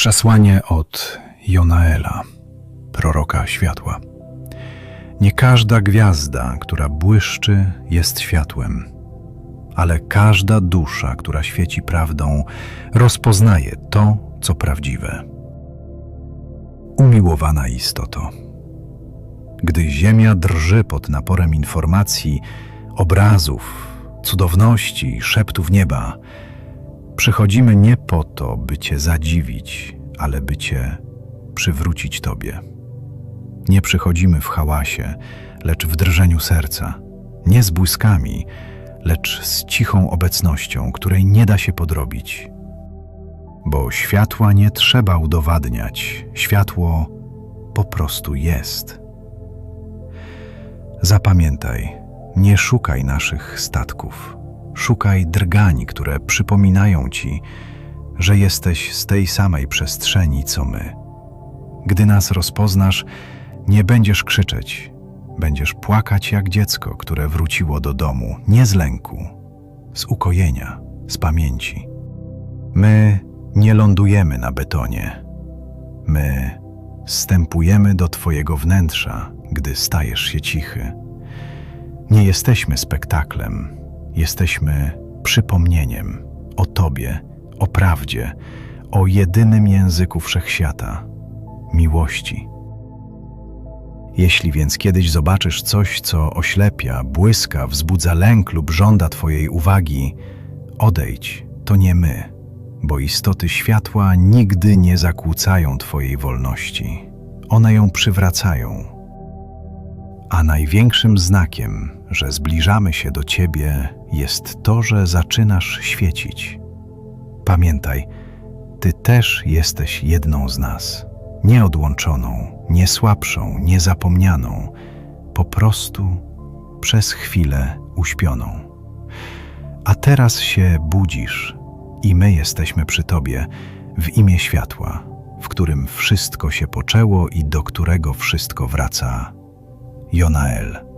Przesłanie od Jonaela, proroka światła. Nie każda gwiazda, która błyszczy, jest światłem, ale każda dusza, która świeci prawdą, rozpoznaje to, co prawdziwe. Umiłowana istoto. Gdy ziemia drży pod naporem informacji, obrazów, cudowności, szeptów nieba, Przychodzimy nie po to, by Cię zadziwić, ale by Cię przywrócić Tobie. Nie przychodzimy w hałasie, lecz w drżeniu serca, nie z błyskami, lecz z cichą obecnością, której nie da się podrobić. Bo światła nie trzeba udowadniać, światło po prostu jest. Zapamiętaj, nie szukaj naszych statków Szukaj drgań, które przypominają ci, że jesteś z tej samej przestrzeni co my. Gdy nas rozpoznasz, nie będziesz krzyczeć, będziesz płakać jak dziecko, które wróciło do domu, nie z lęku, z ukojenia, z pamięci. My nie lądujemy na betonie. My stępujemy do Twojego wnętrza, gdy stajesz się cichy. Nie jesteśmy spektaklem, Jesteśmy przypomnieniem o Tobie, o prawdzie, o jedynym języku wszechświata miłości. Jeśli więc kiedyś zobaczysz coś, co oślepia, błyska, wzbudza lęk lub żąda Twojej uwagi, odejdź, to nie my, bo istoty światła nigdy nie zakłócają Twojej wolności. One ją przywracają. A największym znakiem, że zbliżamy się do Ciebie, jest to, że zaczynasz świecić. Pamiętaj, Ty też jesteś jedną z nas, nieodłączoną, niesłabszą, niezapomnianą, po prostu przez chwilę uśpioną. A teraz się budzisz i my jesteśmy przy Tobie w imię światła, w którym wszystko się poczęło i do którego wszystko wraca. Jonael.